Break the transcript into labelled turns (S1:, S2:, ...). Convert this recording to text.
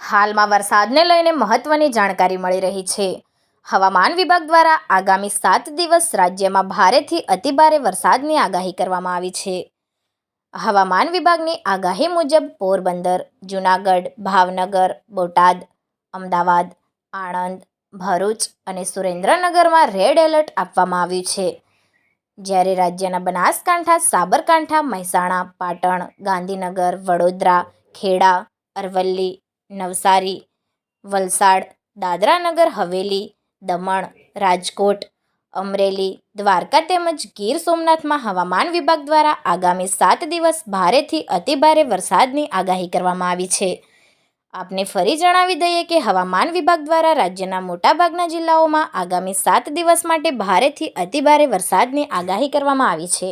S1: હાલમાં વરસાદને લઈને મહત્વની જાણકારી મળી રહી છે. હવામાન વિભાગ દ્વારા આગામી સાત દિવસ રાજ્યમાં ભારેથી અતિભારે વરસાદની આગાહી કરવામાં આવી છે. હવામાન વિભાગની આગાહી મુજબ પોરબંદર, જૂનાગઢ, ભાવનગર, બોટાદ, અમદાવાદ, આણંદ, ભરૂચ અને સુરેન્દ્રનગરમાં રેડ એલર્ટ આપવામાં આવ્યું છે. જ્યારે રાજ્યના બનાસકાંઠા, સાબરકાંઠા, મહેસાણા, પાટણ, ગાંધીનગર, વડોદરા, ખેડા, અરવલ્લી, નવસારી, વલસાડ, દાદરાનગર, હવેલી, દમણ, રાજકોટ, અમરેલી, દ્વારકા તેમજ ગીર સોમનાથમાં હવામાન વિભાગ દ્વારા આગામી સાત દિવસ ભારેથી અતિભારે વરસાદની આગાહી કરવામાં આવી છે. આપને ફરી જણાવી દઈએ કે હવામાન વિભાગ દ્વારા રાજ્યના મોટાભાગના જિલ્લાઓમાં આગામી સાત દિવસ માટે ભારેથી અતિભારે વરસાદની આગાહી કરવામાં આવી છે.